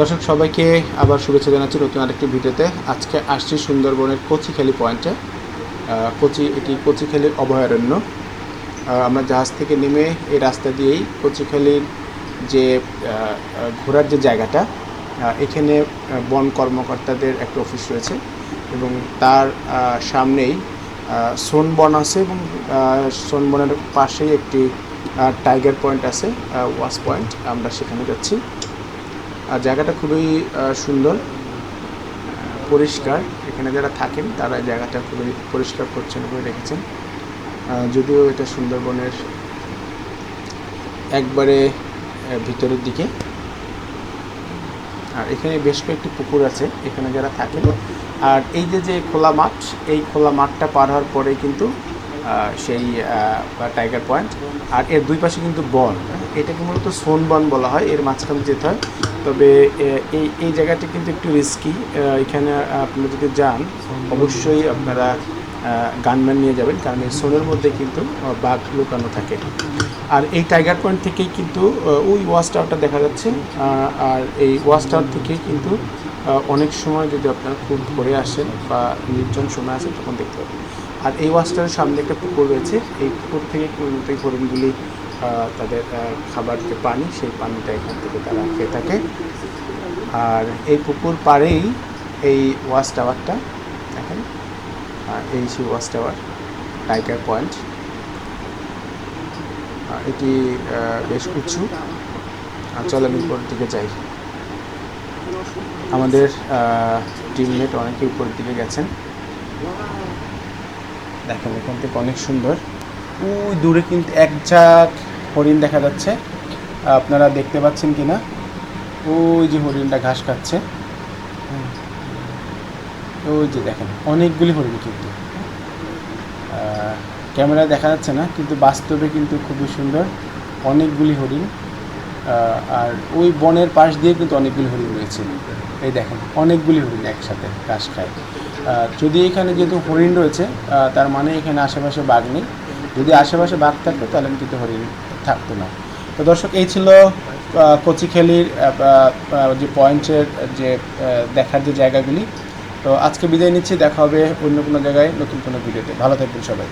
দর্শক সবাইকে আবার শুভেচ্ছা জানাচ্ছি নতুন আরেকটি ভিডিওতে। আজকে আসছি সুন্দরবনের কচিখালি পয়েন্টে। কচি এটি কচিখালির অভয়ারণ্য। আমরা জাহাজ থেকে নেমে এই রাস্তা দিয়েই কচিখালির যে ঘোরার যে জায়গাটা এখানে বন কর্মকর্তাদের একটা অফিস রয়েছে এবং তার সামনেই আহ, সোনবন আছে এবং আহ, সোনবনের পাশেই একটি টাইগার পয়েন্ট আছে ওয়াশ পয়েন্ট। আমরা সেখানে যাচ্ছি। আর জায়গাটা খুবই সুন্দর পরিষ্কার। এখানে যারা থাকেন, তারা জায়গাটা খুবই পরিষ্কার, পরিচ্ছন্ন করে রেখেছেন। যদিও এটা সুন্দরবনের একবারে ভিতরের দিকে। আর এখানে বেশ কয়েকটি পুকুর আছে, এখানে যারা থাকেন। আর এই যে যে খোলা মাঠ, এই খোলা মাঠটা পার হওয়ার পরে কিন্তু সেই টাইগার পয়েন্ট আর এর দুই পাশে কিন্তু বন। এটাকে মূলত সোন বন বলা হয় এর মাঝখানে যেতে হয়। তবে এই এই জায়গাটি কিন্তু একটু রিস্কি এখানে আপনি যদি যান অবশ্যই আপনারা গানম্যান নিয়ে যাবেন। কারণ এই সোনের মধ্যে কিন্তু বাঘ লুকানো থাকে। আর এই টাইগার পয়েন্ট থেকেই কিন্তু ওই ওয়াচ টাওয়ারটা দেখা যাচ্ছে। আর এই ওয়াচ টাওয়ার থেকেই কিন্তু অনেক সময় যদি আপনারা খুব ভোরে আসেন বা নির্জন সময় আসেন, তখন দেখতে পাবেন। আর এই ওয়াচ টাওয়ারের সামনে একটা পুকুর রয়েছে। এই পুকুর থেকে কিন্তু এই হরিণগুলি তাদের খাবার, যে পানি, সেই পানিটা এখান থেকে তারা খেয়ে থাকে। আর এই পুকুর পাড়েই এই ওয়াচ টাওয়ারটা আর এই সেই ওয়াচ টাওয়ার টাইগার পয়েন্ট এটি বেশ উঁচু। আর আমি উপরের দিকে যাই। আমাদের টিমমেট অনেকে উপরের দিকে গেছেন। দেখেন, এখান থেকে অনেক সুন্দর। ওই দূরে কিন্তু এক ঝাঁক হরিণ দেখা যাচ্ছে। আপনারা দেখতে পাচ্ছেন কি না ওই যে হরিণটা ঘাস খাচ্ছে। ওই যে দেখেন, অনেকগুলি হরিণ কিন্তু। ক্যামেরায় দেখা যাচ্ছে না, কিন্তু বাস্তবে কিন্তু খুবই সুন্দর। অনেকগুলি হরিণ আর ওই বনের পাশ দিয়ে কিন্তু অনেকগুলি হরিণ রয়েছে। এই দেখেন, অনেকগুলি হরিণ একসাথে ঘাস খায়। যদি এখানে যেহেতু হরিণ রয়েছে তার মানে এখানে আশেপাশে বাঘ নেই। যদি আশেপাশে বাঘ থাকতো, তাহলে কিন্তু হরিণ থাকতো না। তো দর্শক, এই ছিল কচিখালির যে পয়েন্টের যে দেখার যে জায়গাগুলি। তো আজকে বিদায় নিচ্ছি, দেখা হবে অন্য কোনো জায়গায় নতুন কোনো ভিডিওতে। ভালো থাকবেন সবাই।